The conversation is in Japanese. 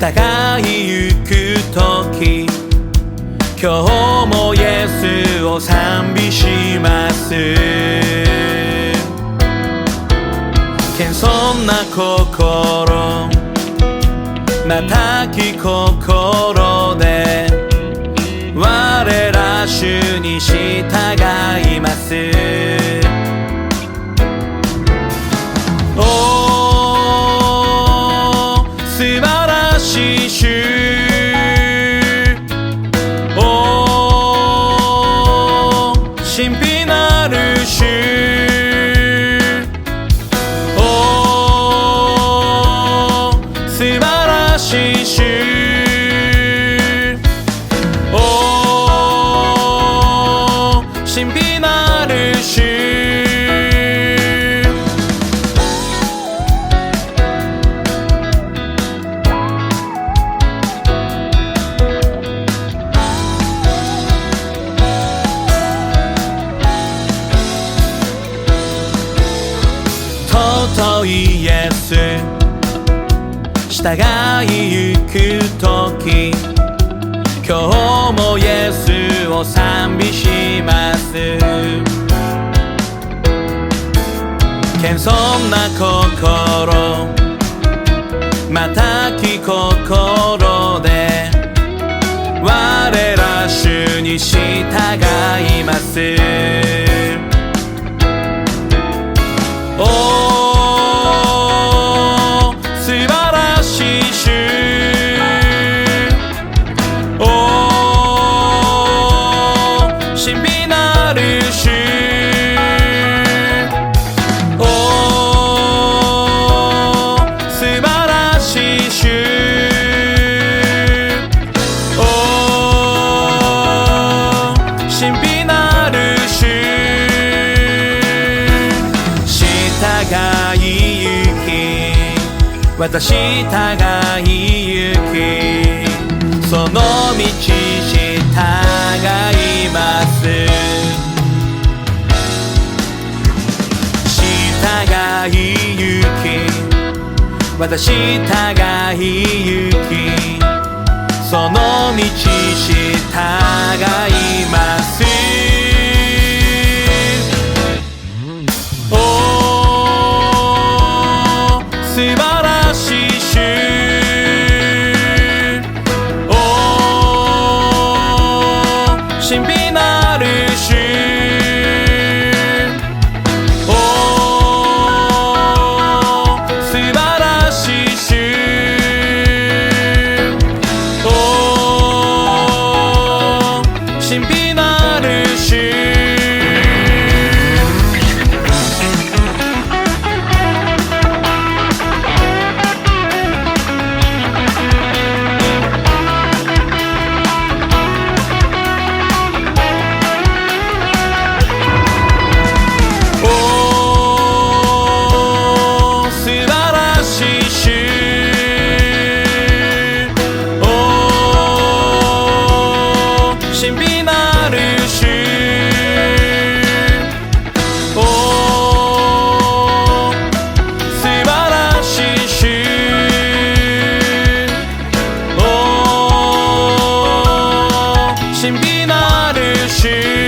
従い行く時今日もイエスを賛美します。謙遜な心またき心で我ら主に従います。らしおー神秘なる主おー素晴らしい主おー神秘なる主尊いイエス従いゆく時今日もイエスを賛美します。謙遜な心またき心で我ら主に従います。私従いゆきその道従います。従いゆき私従いゆきその道従います。 비친 비나를 오 스바라시 슈오 신비나를 슈 당신 비나를 실